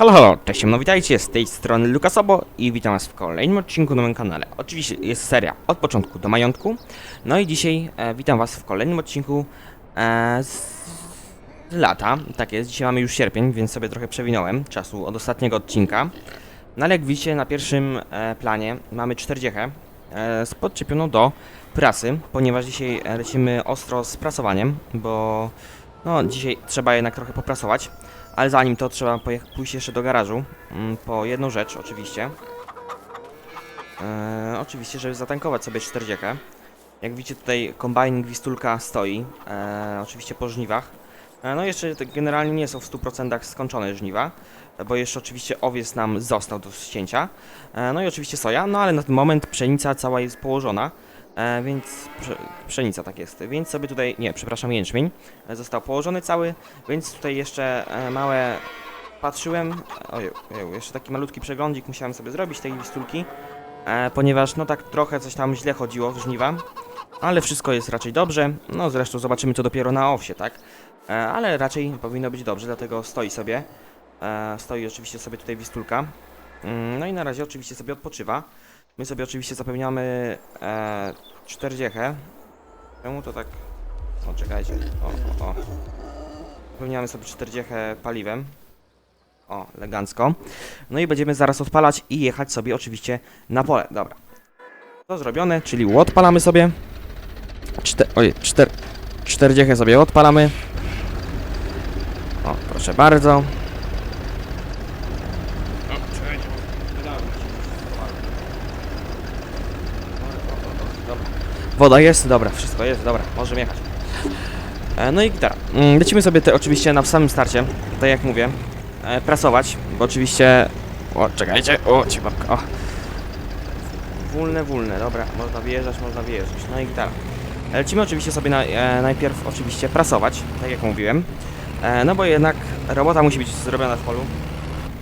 Halo, halo, cześć, no witajcie, z tej strony Lukasobo i witam was w kolejnym odcinku na moim kanale. Oczywiście jest seria od początku do majątku, no i dzisiaj e, witam was w kolejnym odcinku e, z, lata, tak jest, dzisiaj mamy już sierpień, więc sobie trochę przewinąłem czasu od ostatniego odcinka. No ale jak widzicie na pierwszym e, planie mamy 40 e, z podczepioną do prasy, ponieważ dzisiaj e, lecimy ostro z prasowaniem, bo no dzisiaj trzeba jednak trochę poprasować. Ale zanim to trzeba pójść jeszcze do garażu mm, po jedną rzecz oczywiście. E, oczywiście, żeby zatankować sobie 40. Jak widzicie tutaj kombajn Gwistulka stoi, e, oczywiście po żniwach. E, no jeszcze generalnie nie są w 100% skończone żniwa, bo jeszcze oczywiście owiec nam został do ścięcia. E, no i oczywiście soja, no ale na ten moment pszenica cała jest położona. E, więc prze, pszenica tak jest, więc sobie tutaj, nie, przepraszam, jęczmień e, został położony cały, więc tutaj jeszcze e, małe patrzyłem, ojej, ojej, jeszcze taki malutki przeglądzik musiałem sobie zrobić tej wistulki, e, ponieważ no tak trochę coś tam źle chodziło w żniwa, ale wszystko jest raczej dobrze, no zresztą zobaczymy to dopiero na owsie, tak, e, ale raczej powinno być dobrze, dlatego stoi sobie, e, stoi oczywiście sobie tutaj wistulka, Mm, no i na razie oczywiście sobie odpoczywa, my sobie oczywiście zapewniamy e, 40. Czemu to tak... O, czekajcie. O, o, o. Zapewniamy sobie 40 paliwem. O, elegancko. No i będziemy zaraz odpalać i jechać sobie oczywiście na pole. Dobra. To zrobione, czyli odpalamy sobie. Czter... Oj, czter... 40 sobie odpalamy. O, proszę bardzo. Woda jest, dobra, wszystko jest, dobra, możemy jechać. E, no i gitara. Mm, Lecimy sobie te oczywiście na samym starcie, tak jak mówię, e, prasować, bo oczywiście... O, czekajcie, o, ci babka, o. Wólne, wólne, dobra, można wyjeżdżać, można wyjeżdżać, no i gitara. Lecimy oczywiście sobie na, e, najpierw oczywiście prasować, tak jak mówiłem, e, no bo jednak robota musi być zrobiona w polu.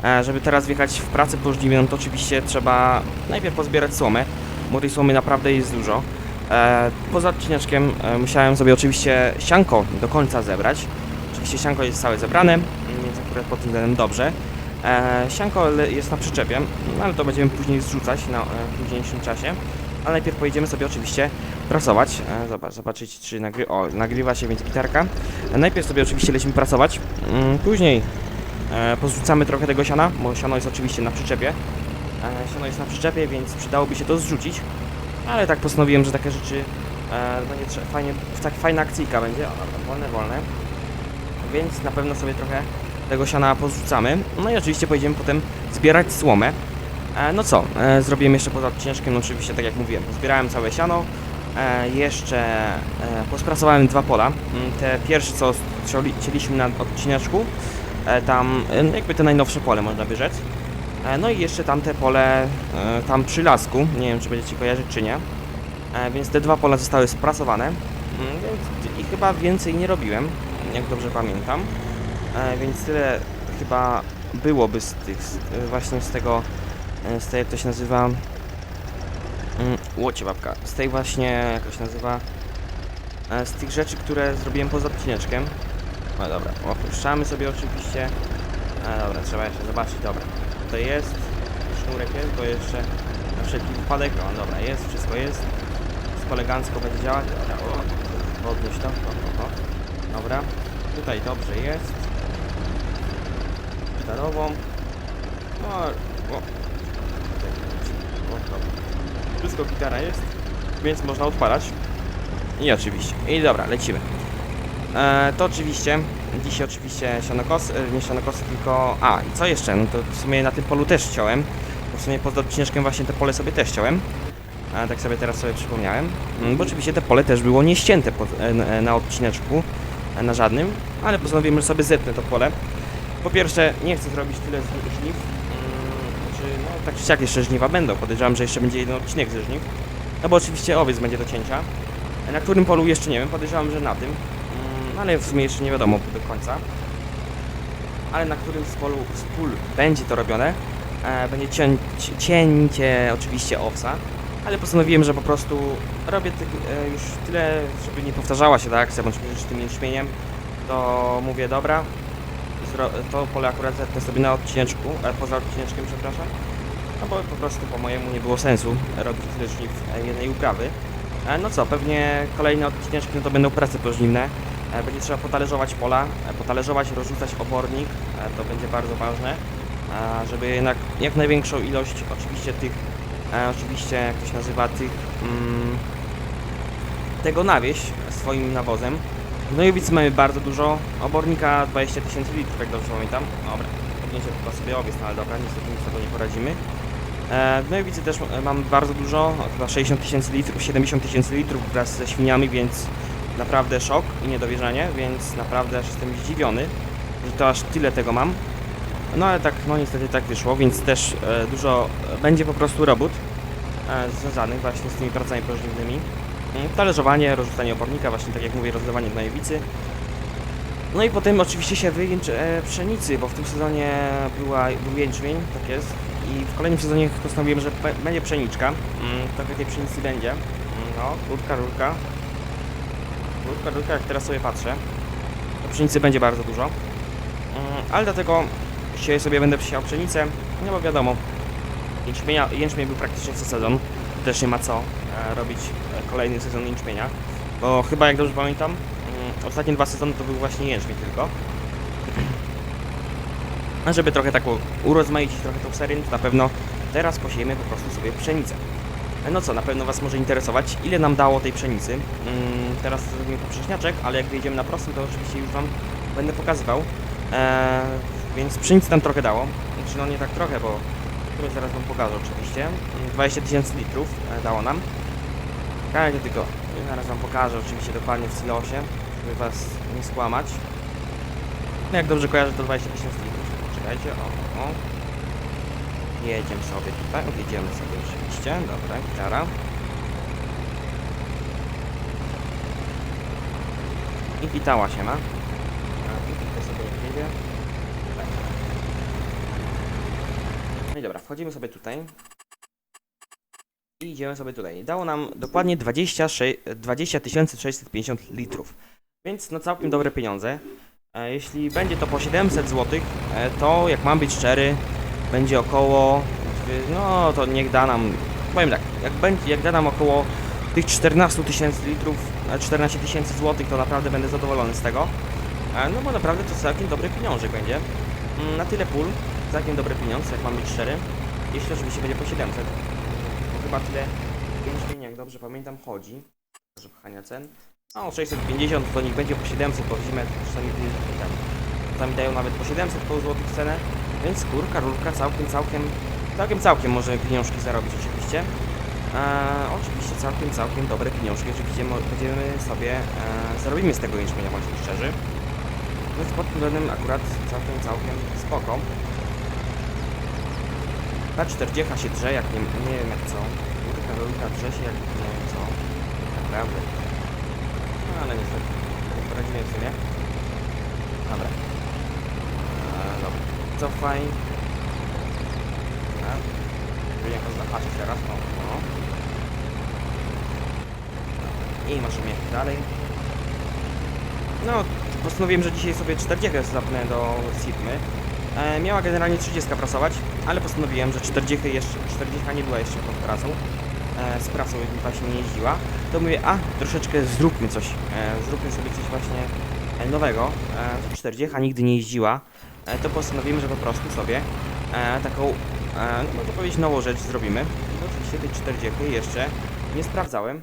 E, żeby teraz wjechać w pracę pożniwią, to oczywiście trzeba najpierw pozbierać słomę, bo tej słomy naprawdę jest dużo. E, poza odcineczkiem e, musiałem sobie oczywiście sianko do końca zebrać. Oczywiście sianko jest całe zebrane, więc akurat pod tym względem dobrze. E, sianko jest na przyczepie, no ale to będziemy później zrzucać na późniejszym czasie. Ale najpierw pojedziemy sobie oczywiście zobacz, zobaczyć czy nagry o, nagrywa się więc gitarka. Najpierw sobie oczywiście lecimy pracować, mm, później pozrzucamy trochę tego siana, bo siano jest oczywiście na przyczepie. Siano jest na przyczepie, więc przydałoby się to zrzucić. Ale tak postanowiłem, że takie rzeczy e, będzie fajnie, tak fajna akcyjka będzie. O, dobra, wolne, wolne. Więc na pewno sobie trochę tego siana pozrzucamy. No i oczywiście pojedziemy potem zbierać słomę. E, no co, e, zrobiłem jeszcze poza odcineczkiem, no oczywiście tak jak mówiłem, zbierałem całe siano. E, jeszcze e, dwa pola. Mm, Te pierwsze co strzeli- cieliśmy na odcineczku, e, tam e, jakby te najnowsze pole można by rzec. E, No i jeszcze tamte pole e, tam przy lasku, nie wiem czy będziecie kojarzyć czy nie. E, Więc te dwa pola zostały sprasowane. Mm, i chyba więcej nie robiłem, jak dobrze pamiętam. Więc tyle chyba byłoby z tych, właśnie z tego, z tej jak to się nazywa, mm, łocie babka, z tej właśnie, jak się nazywa, z tych rzeczy, które zrobiłem poza odcineczkiem. No dobra, opuszczamy sobie oczywiście. E, dobra, trzeba jeszcze zobaczyć, dobra. To jest, sznurek jest, bo jeszcze na wszelki wypadek, o dobra, jest, wszystko jest. Wszystko elegancko będzie działać, dobra, o, to, o, o, dobra. Tutaj dobrze jest. Gitarową. No, o, o, dobra. Wszystko gitara jest, więc można odpalać. I oczywiście, i dobra, lecimy. E, to oczywiście, dzisiaj oczywiście sianokos, e, nie sianokosy, tylko... A, i co jeszcze? No to w sumie na tym polu też chciałem, bo w sumie poza odcineczkiem właśnie te pole sobie też chciałem. A tak sobie teraz sobie przypomniałem, Mm, bo oczywiście te pole też było nieścięte pod, e, na- e, na odcineczku, na żadnym, ale postanowiłem, że sobie zetnę to pole. Po pierwsze, nie chcę zrobić tyle żni- żniw, znaczy, no tak czy siak jeszcze żniwa będą, podejrzewam, że jeszcze będzie jeden odcinek ze żniw, no bo oczywiście owiec będzie do cięcia. Na którym polu jeszcze nie wiem, podejrzewam, że na tym. Mm, ale w sumie jeszcze nie wiadomo do końca. Ale na którym z polu z pól będzie to robione, e, będzie cię, ci- cięcie oczywiście owsa, ale postanowiłem, że po prostu robię ty, e, już tyle, żeby nie powtarzała się ta akcja, bądź z tym jęczmieniem, to mówię, dobra, to, pole akurat zetnę sobie na odcineczku, e, poza odcineczkiem, przepraszam. No bo po prostu po mojemu nie było sensu robić tyle żniw jednej uprawy. E, no co, pewnie kolejne odcineczki no to będą prace pożniwne. E, będzie trzeba potalerzować pola, e, potalerzować, rozrzucać obornik, e, to będzie bardzo ważne, żeby jednak jak największą ilość oczywiście tych, oczywiście jak to się nazywa, tych, mm, tego nawieść swoim nawozem. W Gnojowicy mamy bardzo dużo, obornika 20 tysięcy litrów, jak dobrze pamiętam. Dobra, podniesiemy chyba sobie owiec, no ale dobra, nic na to nie poradzimy. Gnojowicy też mamy bardzo dużo, chyba 60 tysięcy litrów, 70 tysięcy litrów wraz ze świniami, więc naprawdę szok i niedowierzanie, więc naprawdę aż jestem zdziwiony, że to aż tyle tego mam. No ale tak, no niestety tak wyszło, więc też e, dużo e, będzie po prostu robót e, związanych właśnie z tymi pracami pożniwnymi. Mm, Talerzowanie, rozrzucanie obornika, właśnie tak jak mówię, rozlewanie gnojowicy. No i potem oczywiście się wyjęcz e, pszenicy, bo w tym sezonie była, był jęczmień, tak jest. I w kolejnym sezonie postanowiłem, że będzie pszeniczka. Mm, trochę tej pszenicy będzie. Mm, no, rurka, rurka. Rurka, jak teraz sobie patrzę. To pszenicy będzie bardzo dużo. Mm, ale dlatego dzisiaj sobie będę przysiał pszenicę, no bo wiadomo, jęczmienia, jęczmień był praktycznie co sezon. Też nie ma co e, robić e, kolejny sezon jęczmienia. Bo chyba jak dobrze pamiętam, mm, ostatnie dwa sezony to był właśnie jęczmień tylko. A żeby trochę tak urozmaicić trochę tą serię, to na pewno teraz posiejemy po prostu sobie pszenicę. No co, na pewno Was może interesować, ile nam dało tej pszenicy. Mm, teraz zrobimy poprzeczniaczek, ale jak wyjdziemy na prostym, to oczywiście już Wam będę pokazywał. E, więc pszenicy nam trochę dało. Znaczy no nie tak trochę, bo które zaraz Wam pokażę oczywiście. Mm, 20 tysięcy litrów e, dało nam. Czekajcie tylko, zaraz Wam pokażę oczywiście dokładnie w silosie, żeby Was nie skłamać. No jak dobrze kojarzę to 20 tysięcy litrów. Czekajcie, o, o. Jedziemy sobie tutaj, jedziemy sobie oczywiście, dobra, gitara. I witała się ma. No i dobra, wchodzimy sobie tutaj. I idziemy sobie tutaj. Dało nam dokładnie 26 20 650 litrów. Więc no całkiem dobre pieniądze. E, Jeśli będzie to po 700 zł, e, to jak mam być szczery, będzie około, no to niech da nam, powiem tak, jak, będzie, jak da nam około tych 14 tysięcy litrów, e, 14 tysięcy złotych, to naprawdę będę zadowolony z tego. E, No bo naprawdę to całkiem dobry pieniążek będzie. Mm, Na tyle pól, całkiem dobry pieniądz, jak mam być szczery. Jeśli oczywiście będzie po 700. Bo chyba tyle jęczmień, jak dobrze pamiętam, chodzi. Proszę pchania cen. No 650 to niech będzie po 700, bo w zimę czasami dają nawet po 700 po złotych cenę. Więc kurka, rurka całkiem, całkiem, całkiem, całkiem możemy pieniążki zarobić oczywiście. E, oczywiście całkiem, całkiem dobre pieniążki oczywiście będziemy sobie, e, zarobimy z tego jęczmienia, bądźmy szczerzy. Więc pod tym akurat całkiem, całkiem spoko. Ta 40 się drze jak nie, nie wiem jak co. Rurka, rurka drze się jak nie wiem co. Naprawdę. No ale niestety, nie poradzimy w sumie. Dobra. Eee, dobra. Cofaj. Dobra. Żeby jakoś zahaczyć teraz. O, o. Dobra. I możemy jechać dalej. No, postanowiłem, że dzisiaj sobie 40 zapnę do Sigmy. E, miała generalnie 30 prasować, ale postanowiłem, że 40 jeszcze, 40 nie była jeszcze pod pracą. E, z pracą właśnie nie jeździła. To mówię, a troszeczkę zróbmy coś. E, zróbmy sobie coś właśnie e, nowego. E, 40 nigdy nie jeździła. E, to postanowimy, że po prostu sobie e, taką, e, no można powiedzieć, nową rzecz zrobimy. I oczywiście tej 40 jeszcze nie sprawdzałem.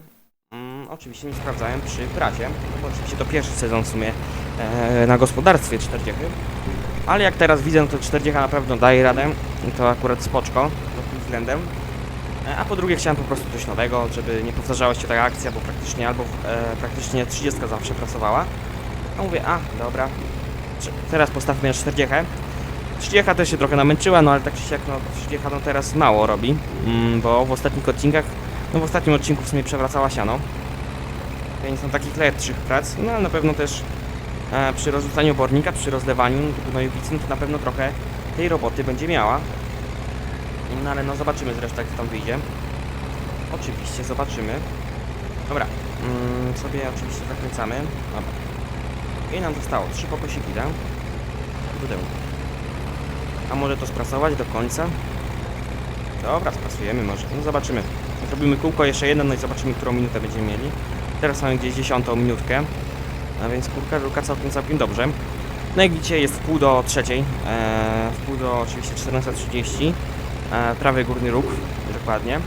Mm, oczywiście nie sprawdzałem przy pracie, no bo oczywiście to pierwszy sezon w sumie na gospodarstwie 40. Ale jak teraz widzę, no to 40 na pewno daje radę. I to akurat spoczko pod tym względem. A po drugie chciałem po prostu coś nowego, żeby nie powtarzała się taka akcja, bo praktycznie albo e, praktycznie 30 zawsze pracowała. A mówię, a dobra, Trze- teraz postawmy na 40. 30 też się trochę namęczyła, no ale tak czy siak, no 30 no teraz mało robi, mm, bo w ostatnich odcinkach, no w ostatnim odcinku w sumie przewracała siano. Więc no takich lepszych prac, no ale na pewno też e, przy rozrzucaniu obornika, przy rozlewaniu gnojowicy, no to na pewno trochę tej roboty będzie miała. No ale no zobaczymy zresztą jak to tam wyjdzie. Oczywiście zobaczymy. Dobra, mm, sobie oczywiście zakręcamy. Dobra. I nam zostało trzy pokosiki, tak? pudełku. A może to sprasować do końca? Dobra, sprasujemy może. No zobaczymy. Zrobimy kółko jeszcze jedno, no i zobaczymy, którą minutę będziemy mieli. Teraz mamy gdzieś dziesiątą minutkę. A więc kurka, ruka całkiem, całkiem dobrze. No jak widzicie jest w pół do trzeciej. E, w pół do oczywiście 14.30. E, prawy górny róg, dokładnie.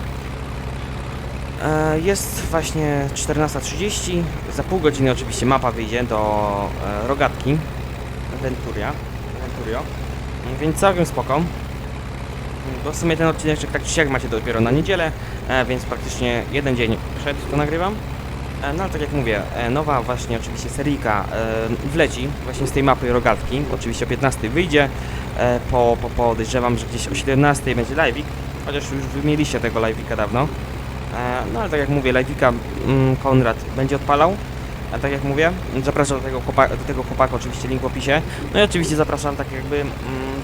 E, Jest właśnie 14.30. Za pół godziny oczywiście mapa wyjdzie do e, rogatki Venturia. Venturio. Więc całkiem spoko. Bo w sumie ten odcinek tak czy siak macie dopiero na niedzielę, e, więc praktycznie jeden dzień przed to nagrywam. E, No ale tak jak mówię, e, nowa właśnie oczywiście seryjka e, wleci właśnie z tej mapy rogatki. Oczywiście o 15 wyjdzie. E, Po, po, podejrzewam, że gdzieś o 17 będzie live'ik. Chociaż już wy mieliście tego live'ika dawno. E, No ale tak jak mówię, live'ika mm, Konrad będzie odpalał. A tak jak mówię, zapraszam do tego, chłopaka, do tego chłopaka, oczywiście link w opisie. No i oczywiście zapraszam tak jakby mm,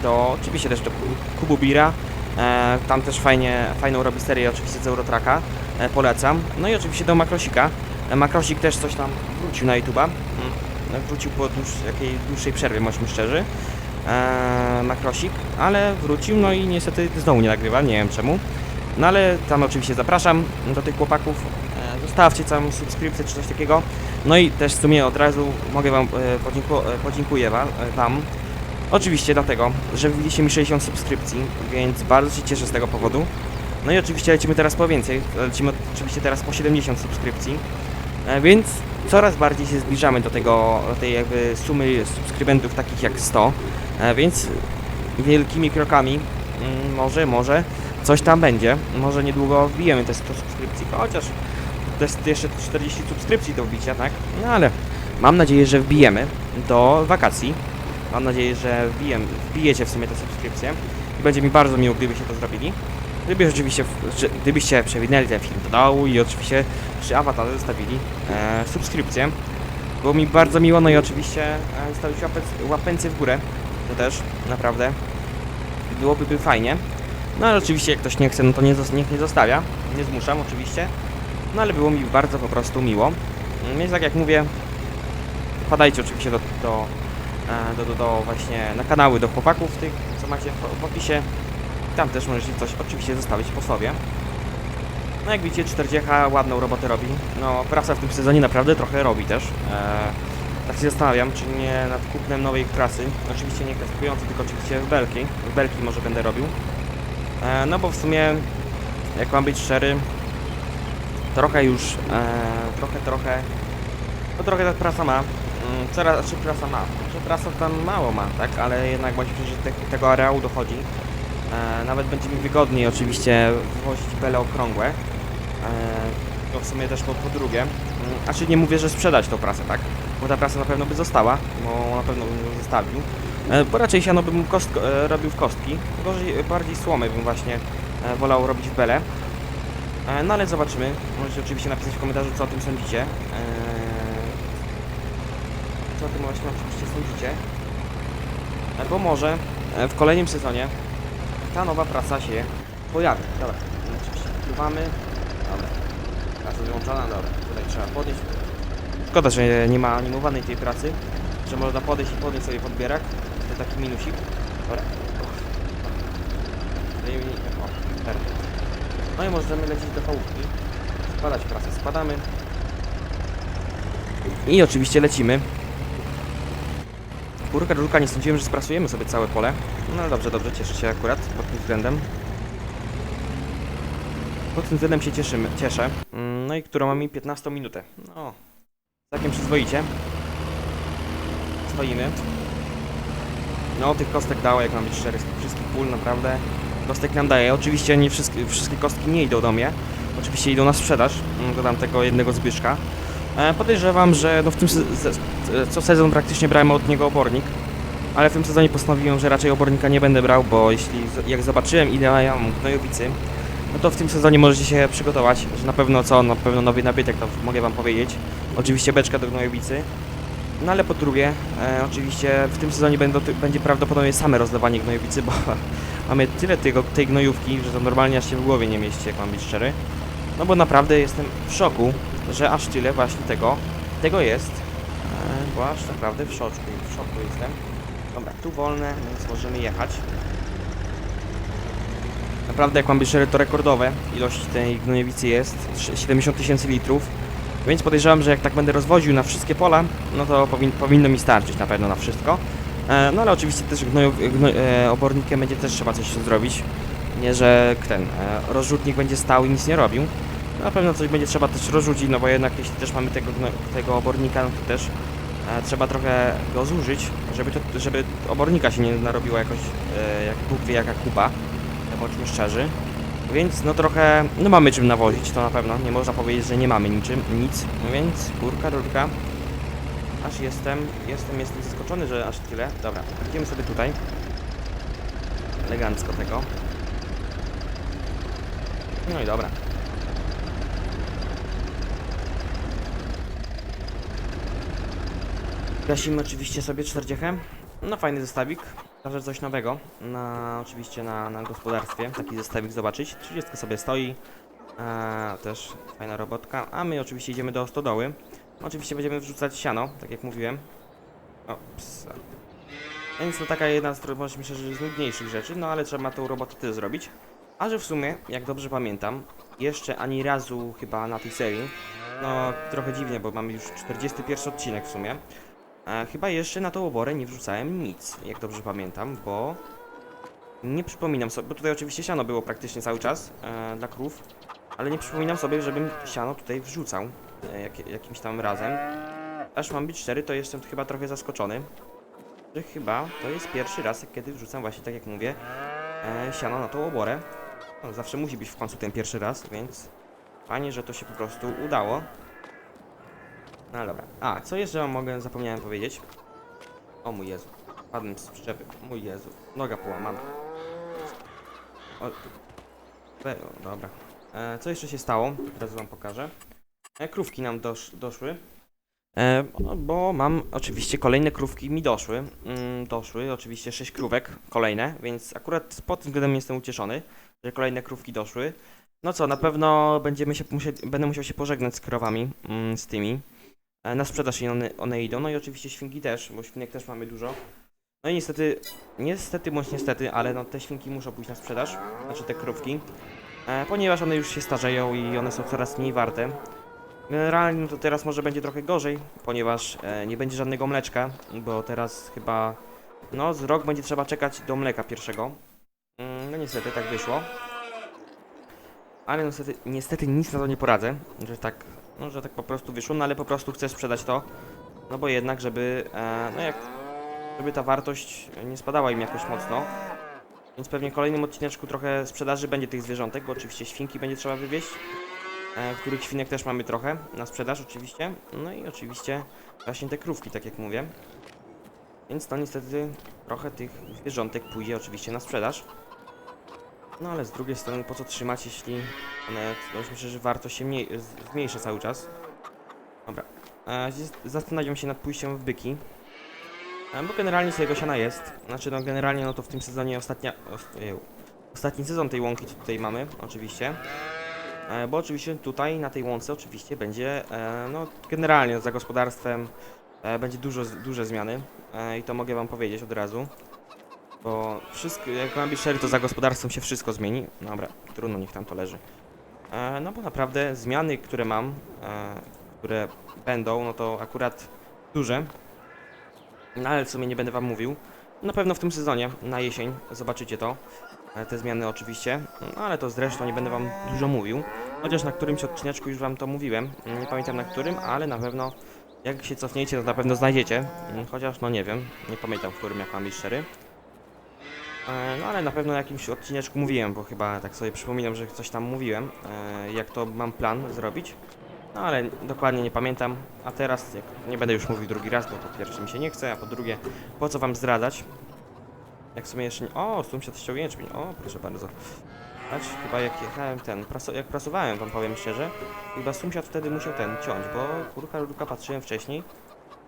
do, oczywiście też do Kubu- Bira. E, tam też fajnie, fajną robi serię oczywiście z Eurotraka, e, polecam. No i oczywiście do Makrosika. Makrosik też coś tam wrócił na YouTube'a. Mm, wrócił po dłuż, dłuższej przerwie, bądźmy szczerzy. E, Makrosik, ale wrócił, no i niestety znowu nie nagrywa, nie wiem czemu. No ale tam oczywiście zapraszam do tych chłopaków. E, zostawcie całą subskrypcję czy coś takiego. No i też w sumie od razu mogę Wam e, podzięku e, podziękuję wa, e, Wam. Oczywiście dlatego, że wbiliście mi 60 subskrypcji, więc bardzo się cieszę z tego powodu. No i oczywiście lecimy teraz po więcej. Lecimy oczywiście teraz po 70 subskrypcji. Więc coraz bardziej się zbliżamy do tego, do tej jakby sumy subskrybentów takich jak 100. E, Więc wielkimi krokami mm, może, może coś tam będzie. Może niedługo wbijemy te 100 subskrypcji, chociaż to jest jeszcze 40 subskrypcji do wbicia, tak? No ale mam nadzieję, że wbijemy do wakacji. Mam nadzieję, że wbijem, wbijecie w sumie te subskrypcje i będzie mi bardzo miło, gdybyście to zrobili. Gdyby rzeczywiście, że- gdybyście przewinęli ten film do dołu i oczywiście przy awatarze zostawili e, subskrypcję. Było mi bardzo miło, no i oczywiście e, zostawić łapęcy w górę. To też, naprawdę. Byłoby by fajnie. No ale oczywiście jak ktoś nie chce, no to nie, niech nie zostawia. Nie zmuszam oczywiście. No ale było mi bardzo po prostu miło. Mm, Więc tak jak mówię, wpadajcie oczywiście do, do, e, do, do, do właśnie na kanały do chłopaków tych, co macie w, w opisie. Tam też możecie coś oczywiście zostawić po sobie. No jak widzicie 40 ładną robotę robi. No prasa w tym sezonie naprawdę trochę robi też. E, tak się zastanawiam, czy nie nad kupnem nowej prasy. Oczywiście nie kaskującej, tylko oczywiście w belki. W belki może będę robił. E, no bo w sumie, jak mam być szczery, trochę już, e, trochę, trochę, no trochę ta prasa ma, mm, coraz, znaczy prasa ma, że prasa tam mało ma, tak, ale jednak bądźmy, że te, tego areału dochodzi. E, nawet będzie mi wygodniej oczywiście wywozić bele okrągłe, e, to w sumie też po, po drugie, mm, a czy nie mówię, że sprzedać tą prasę, tak, bo ta prasa na pewno by została, bo na pewno bym ją zostawił, e, bo raczej siano bym e, robił w kostki, gorzej, bardziej słomy bym właśnie e, wolał robić w bele, E, No ale zobaczymy. Możecie oczywiście napisać w komentarzu, co o tym sądzicie. Co o tym właśnie oczywiście sądzicie. E, Bo może e, w kolejnym sezonie ta nowa praca się pojawi. Dobra, oczywiście wpływamy. Dobra, praca wyłączona, dobra. Tutaj trzeba podejść. Szkoda, że nie ma animowanej tej pracy, że można podejść i podnieść sobie podbierak. To taki minusik. Dobra. Mi- O. No i możemy lecieć do chałupki. Składać prasę składamy. I oczywiście lecimy. Kurka, żulka, nie sądziłem, że sprasujemy sobie całe pole. No dobrze, dobrze, cieszę się akurat pod tym względem. Pod tym względem się cieszymy, cieszę. Mm, No i którą mamy 15 minutę. No, całkiem przyzwoicie. Stoimy. No, tych kostek dało, jak mam być szczery, wszystkich pól, naprawdę. Kostek nam daje. Oczywiście nie wszystkie, wszystkie kostki nie idą do mnie. Oczywiście idą na sprzedaż. Mm, Dodam tego jednego Zbyszka. E, podejrzewam, że no w tym se- co sezon praktycznie brałem od niego obornik. Ale w tym sezonie postanowiłem, że raczej obornika nie będę brał, bo jeśli jak zobaczyłem ile mają gnojowicy, no to w tym sezonie możecie się przygotować, że na pewno co, na pewno nowy nabytek, to mogę wam powiedzieć. Oczywiście beczka do gnojowicy. No ale po drugie, e, oczywiście w tym sezonie będą, będzie prawdopodobnie same rozlewanie gnojowicy, bo mamy tyle tego, tej gnojówki, że to normalnie aż się w głowie nie mieści, jak mam być szczery. No bo naprawdę jestem w szoku, że aż tyle właśnie tego, tego jest. E, bo aż naprawdę w szoku, w szoku jestem. Dobra, tu wolne, więc możemy jechać. Naprawdę, jak mam być szczery, to rekordowe ilość tej gnojowicy jest. Trz- 70 tysięcy litrów. Więc podejrzewam, że jak tak będę rozwoził na wszystkie pola, no to powin powinno mi starczyć na pewno na wszystko. E, no ale oczywiście też gnoju, gno, e, obornikiem będzie też trzeba coś zrobić. Nie, że ten e, rozrzutnik będzie stał i nic nie robił. Na pewno coś będzie trzeba też rozrzucić, no bo jednak jeśli też mamy tego, tego obornika, no to też e, trzeba trochę go zużyć, żeby, to, żeby obornika się nie narobiła jakoś, e, jak Bóg wie jaka kupa, e, bądźmy szczerzy. Więc no trochę, no mamy czym nawozić, to na pewno, nie można powiedzieć, że nie mamy niczym, nic, no więc kurka, rurka. Aż jestem, jestem, jestem zaskoczony, że aż tyle. Dobra, idziemy sobie tutaj. Elegancko tego. No i dobra. Gasimy oczywiście sobie 40. No fajny zestawik. Także coś nowego. Na, oczywiście na, na gospodarstwie taki zestawik zobaczyć. 30 sobie stoi. Eee, też fajna robotka. A my oczywiście idziemy do stodoły. Oczywiście będziemy wrzucać siano, tak jak mówiłem. O, psa. Więc to taka jedna z, może myślę, że z nudniejszych rzeczy, no ale trzeba tą robotę też zrobić. A że w sumie, jak dobrze pamiętam, jeszcze ani razu chyba na tej serii, no trochę dziwnie, bo mamy już 41 odcinek w sumie, e, chyba jeszcze na tą oborę nie wrzucałem nic, jak dobrze pamiętam, bo nie przypominam sobie, bo tutaj oczywiście siano było praktycznie cały czas e, dla krów, ale nie przypominam sobie, żebym siano tutaj wrzucał e, jak, jakimś tam razem. Aż mam być szczery, to jestem chyba trochę zaskoczony, że chyba to jest pierwszy raz, kiedy wrzucam właśnie, tak jak mówię, e, siano na tą oborę. No, zawsze musi być w końcu ten pierwszy raz, więc fajnie, że to się po prostu udało. No dobra. A, co jeszcze wam mogę, zapomniałem powiedzieć. O mój Jezu, padłem z przyczepy. Mój Jezu, noga połamana. O, o, dobra. E, co jeszcze się stało? Teraz wam pokażę. E, krówki nam dosz, doszły. E, no, bo mam oczywiście kolejne krówki mi doszły. Mm, doszły oczywiście 6 krówek kolejne, więc akurat pod tym względem jestem ucieszony, że kolejne krówki doszły. No co, na pewno będziemy się, musie, będę musiał się pożegnać z krowami, mm, z tymi. E, na sprzedaż i one, one idą, no i oczywiście świnki też, bo świnek też mamy dużo. No i niestety, niestety bądź niestety, ale no te świnki muszą pójść na sprzedaż, znaczy te krówki, e, ponieważ one już się starzeją i one są coraz mniej warte. Generalnie no to teraz może będzie trochę gorzej, ponieważ e, nie będzie żadnego mleczka, bo teraz chyba no z rok będzie trzeba czekać do mleka pierwszego. Mm, no niestety tak wyszło. Ale niestety, niestety nic na to nie poradzę, że tak, no że tak po prostu wyszło, no ale po prostu chcę sprzedać to, no bo jednak, żeby, e, no jak, żeby ta wartość nie spadała im jakoś mocno. Więc pewnie w kolejnym odcineczku trochę sprzedaży będzie tych zwierzątek, bo oczywiście świnki będzie trzeba wywieźć e, których świnek też mamy trochę na sprzedaż oczywiście. No i oczywiście właśnie te krówki, tak jak mówię. Więc to niestety trochę tych zwierzątek pójdzie oczywiście na sprzedaż. No ale z drugiej strony po co trzymać, jeśli one, no myślę, że warto się mniej, zmniejsza cały czas. Dobra. E, zas- zastanawiam się nad pójściem w byki. E, bo generalnie tego siana jest. Znaczy no generalnie no to w tym sezonie ostatnia... Ostatni sezon tej łąki tutaj mamy, oczywiście. E, Bo oczywiście tutaj na tej łące oczywiście będzie, no generalnie za gospodarstwem będzie dużo, duże zmiany i to mogę wam powiedzieć od razu. Bo wszystko, jak mam być szczery, to za gospodarstwem się wszystko zmieni. Dobra, trudno, niech tam to leży. E, No bo naprawdę zmiany, które mam, e, które będą, no to akurat duże. No ale w sumie nie będę wam mówił. Na pewno w tym sezonie, na jesień, zobaczycie to. E, Te zmiany oczywiście, no ale to zresztą nie będę wam dużo mówił. Chociaż na którymś odcineczku już wam to mówiłem. Nie pamiętam na którym, ale na pewno jak się cofniecie, to na pewno znajdziecie. Mm, Chociaż no nie wiem, nie pamiętam w którym, jak mam być szczery. E, No ale na pewno na jakimś odcineczku mówiłem, bo chyba tak sobie przypominam, że coś tam mówiłem, e, jak to mam plan zrobić. No ale dokładnie nie pamiętam, a teraz nie będę już mówił drugi raz, bo po pierwsze mi się nie chce, a po drugie po co wam zdradzać? Jak w sumie jeszcze nie... O, sąsiad ściął jęczmień, o proszę bardzo. Patrz, chyba jak jechałem ten, jak prasowałem wam powiem szczerze, chyba sąsiad wtedy musiał ten ciąć, bo kurka rurka patrzyłem wcześniej,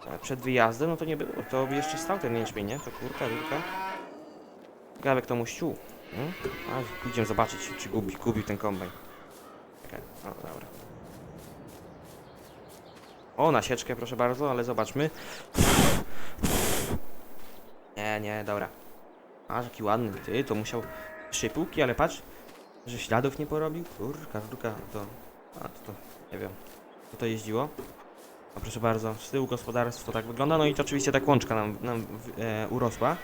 e, przed wyjazdem, no to nie było, to jeszcze stał ten jęczmień, nie? To kurka rurka. Ciekawe kto mu ściął. Hmm? A, pójdziemy zobaczyć, czy gubi, gubił ten kombajn. Czekaj, o dobra. O, na sieczkę proszę bardzo, ale zobaczmy. Nie, nie, dobra. A, jaki ładny, ty, to musiał trzy półki, ale patrz, że śladów nie porobił. Kurka, kurka, to, a, to, to, nie wiem, co to jeździło. O, proszę bardzo, z tyłu gospodarstwo tak wygląda, no i to oczywiście ta łączka nam, nam e, urosła.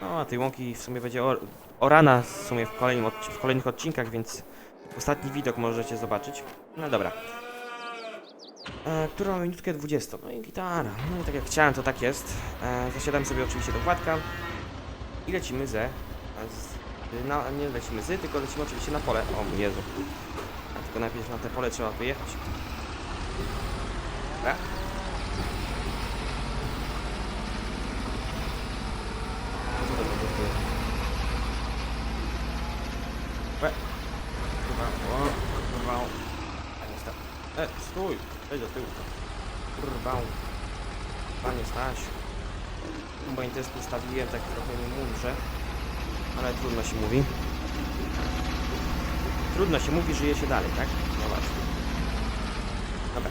No, a tej łąki w sumie będzie or, orana w sumie w, kolejnym, w kolejnych odcinkach, więc ostatni widok możecie zobaczyć. No dobra. E, którą mamy minutkę 20. No i gitara. No i tak jak chciałem, to tak jest. E, zasiadam sobie oczywiście do Władka i lecimy ze... Z, nie lecimy z, tylko lecimy oczywiście na pole. O Jezu. A tylko najpierw na te pole trzeba wyjechać. Dobra. Co to będzie tu? Łe. Kurwa, o, kurwa. A nie stał. E, stój! Wejdź do tyłu. Kurwa. Panie Staś. Bo test ustawiłem tak trochę nie mądrze. Ale trudno się mówi. Trudno się mówi, żyje się dalej, tak? No właśnie. Dobra.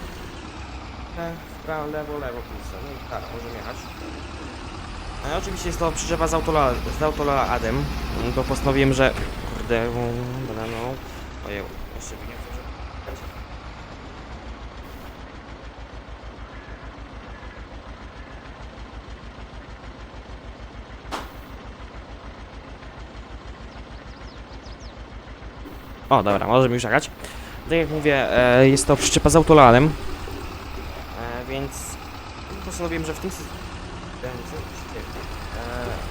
E, w prawo, lewo, lewo, pulsa. No i tak, możemy jechać. A oczywiście jest to przyczepa z Autola, z Autola Adem, bo postanowiłem, że... Kurde, bananą... Ojej, jeszcze by nie chcę, żeby... O, dobra, możemy już jechać. Tak jak mówię, e, jest to przyczepa z autolanem, e, więc postanowiłem, że w tym sezonie...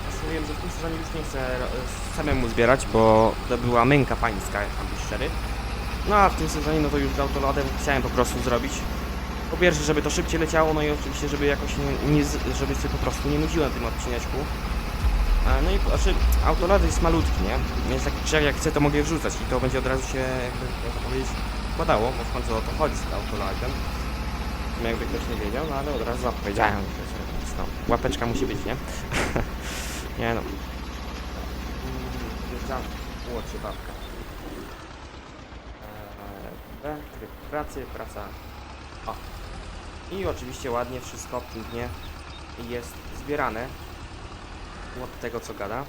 Postanowiłem, że w tym sezonie już nie chcę samemu zbierać, bo to była męka pańska, jak tam być szczery. No a w tym sezonie, no to już z autoladem chciałem po prostu zrobić. Po pierwsze, żeby to szybciej leciało, no i oczywiście, żeby jakoś nie, nie żeby się po prostu nie nudziłem na tym odcineczku. No i znaczy, autolad jest malutki, nie? Więc jak, czy jak chcę, to mogę wrzucać i to będzie od razu się, jakby, można powiedzieć, składało, bo w końcu o to chodzi z autoladem. No Jakby ktoś nie wiedział, no ale od razu zapowiedziałem, że no, łapeczka musi być, nie? nie no. Wjeżdżam. Łoczy babka. Eee, tryb pracy, praca. O. I oczywiście ładnie wszystko pięknie jest zbierane od tego co gada.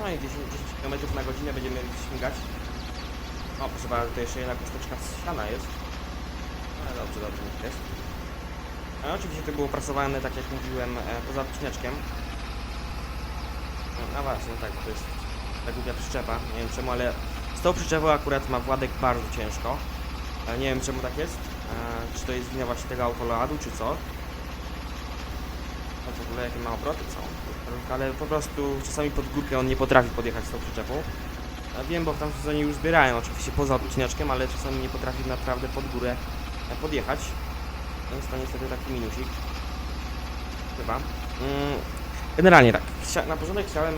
No i 10, 10 km na godzinę będziemy śmigać. O, proszę bardzo, to jeszcze jedna kosteczka z jest. Ale dobrze, dobrze, niech jest. A oczywiście to było prasowane, tak jak mówiłem, e, poza odcineczkiem. No, no właśnie, no tak, to jest ta głupia przyczepa. Nie wiem czemu, ale z tą przyczepą akurat ma Władek bardzo ciężko. Ale nie wiem czemu tak jest. E, czy to jest wina właśnie tego autoladu, czy co? A w ogóle jakie ma obroty są. Ale po prostu czasami pod górkę on nie potrafi podjechać z tą przyczepą. Ja wiem, bo w tamtym sezonie już zbierałem oczywiście poza odcineczkiem, ale czasami nie potrafi naprawdę pod górę e, podjechać. Więc to niestety taki minusik. Chyba. Mm, generalnie tak. Na początek chciałem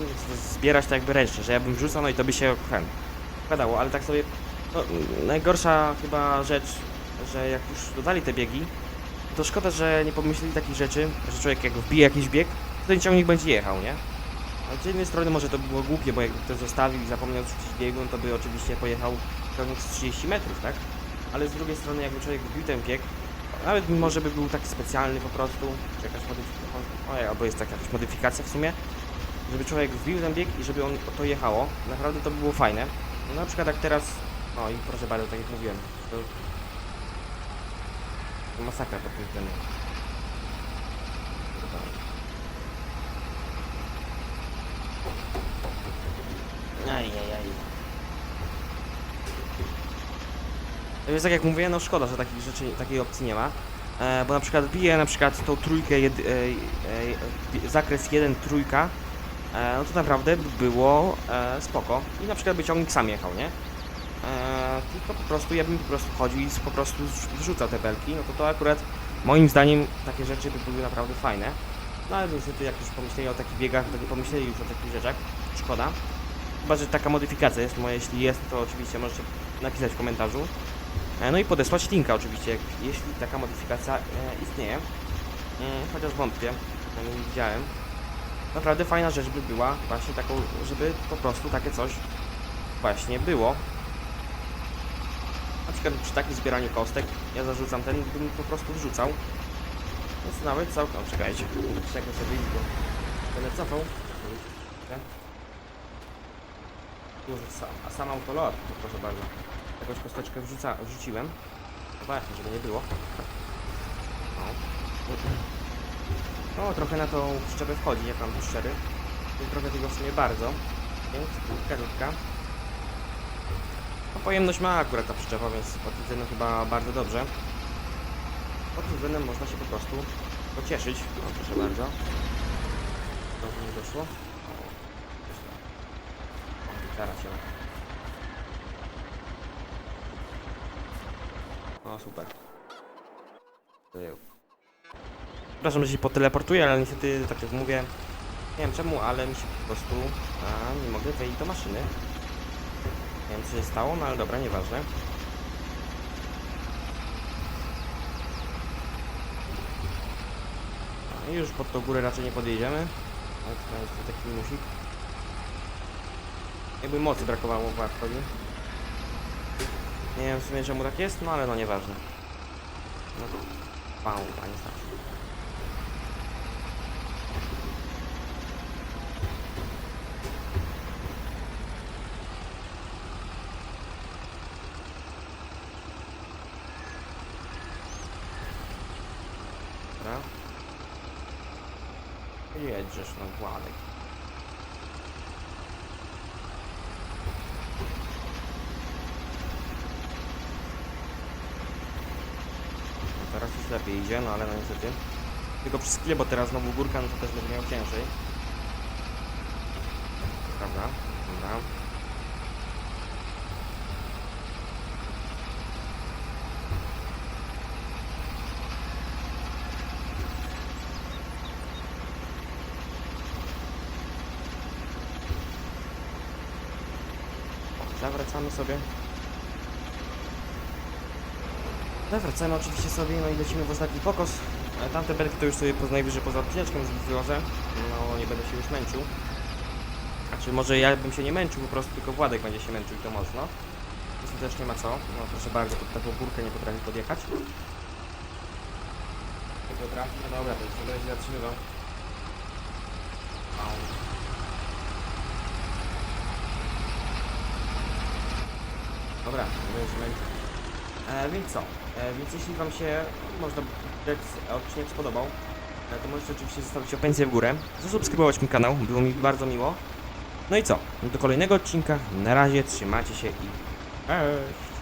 zbierać tak jakby ręcznie, że ja bym wrzucał, no i to by się ten, układało, ale tak sobie no, najgorsza chyba rzecz, że jak już dodali te biegi, to szkoda, że nie pomyśleli takich rzeczy, że człowiek jak wbije jakiś bieg, to ten ciągnik będzie jechał, nie? Ale z jednej strony może to by było głupie, bo jakby ktoś zostawił i zapomniał zrzucić biegu, no to by oczywiście pojechał ciągnik z 30 metrów, tak? Ale z drugiej strony jakby człowiek wbił ten bieg, nawet mimo, żeby był taki specjalny po prostu, czy jakaś modyfikacja, albo jest taka jakaś modyfikacja w sumie, żeby człowiek wbił ten bieg i żeby on to jechało, naprawdę to by było fajne. No, na przykład jak teraz, no i proszę bardzo, tak jak mówiłem, masakra pod tym względem. Ajajaj. Więc tak jak mówię, no szkoda, że takich rzeczy, takiej opcji nie ma. E, bo na przykład bije na przykład tą trójkę, jed, e, e, e, zakres 1 trójka, e, no to naprawdę by było e, spoko. I na przykład by ciągnik sam jechał, nie? E, tylko po prostu ja bym po prostu chodził i po prostu wrzucał te belki, no to to akurat moim zdaniem takie rzeczy by były naprawdę fajne. No ale niestety jak już pomyśleli o takich biegach, to nie pomyśleli już o takich rzeczach. Szkoda. Chyba, że taka modyfikacja jest, no jeśli jest, to oczywiście możecie napisać w komentarzu. E, No i podesłać linka oczywiście, jeśli taka modyfikacja e, istnieje. Mm, chociaż wątpię, nie widziałem. Naprawdę fajna rzecz by była właśnie taką, żeby po prostu takie coś właśnie było. Na przykład przy takim zbieraniu kostek, ja zarzucam ten, bym po prostu wrzucał. Jest nawet całkiem, czekajcie, czekaj sobie bo będę cofał. Tu a sam autolot, to proszę bardzo. Jakąś kosteczkę wrzuca, wrzuciłem. Właśnie, żeby nie było. No. No, trochę na tą przyczepę wchodzi, jak mam być szczery. Trochę tego w sumie bardzo. Więc krótka, krótka. No pojemność ma akurat ta przyczepa, więc pod tym względem chyba bardzo dobrze. Pod tym względem można się po prostu pocieszyć. No proszę bardzo. Znowu nie doszło. O. O, się. O, super. Przepraszam, że się poteleportuję, ale niestety, tak jak mówię, nie wiem czemu, ale mi się po prostu a, nie mogę wejść do maszyny. Nie wiem co się stało, no ale dobra, nieważne. No i już pod tą górę raczej nie podjedziemy. Ale to jest to taki musik. Jakby mocy brakowało w chodzi. Nie wiem w sumie czemu tak jest, no ale no nieważne. No to pał, a nie starczy. Dobra. Jedziesz no Władek. No teraz no ale no niestety. Tylko przez chwilę, bo teraz znowu górka, no to też będzie miał ciężej. Prawda? Dobra. Zawracamy sobie. Zawracamy oczywiście sobie, no i lecimy w ostatni pokos. E, Tamte belki to już sobie po najwyżej poza odcineczkiem zwiozę. No nie będę się już męczył. Znaczy może ja bym się nie męczył, po prostu tylko Władek będzie się męczył i to mocno. Tu też nie ma co. No proszę bardzo, pod taką górkę nie potrafi podjechać. Nie potrafi? No dobra, to już nie będę się zatrzymywał. Dobra, będziemy. E, więc co? E, więc jeśli Wam się, można odcinek spodobał, e, to możecie oczywiście zostawić opensję w górę, zasubskrybować mój kanał, było mi bardzo miło. No i co? Do kolejnego odcinka, na razie, trzymajcie się i cześć!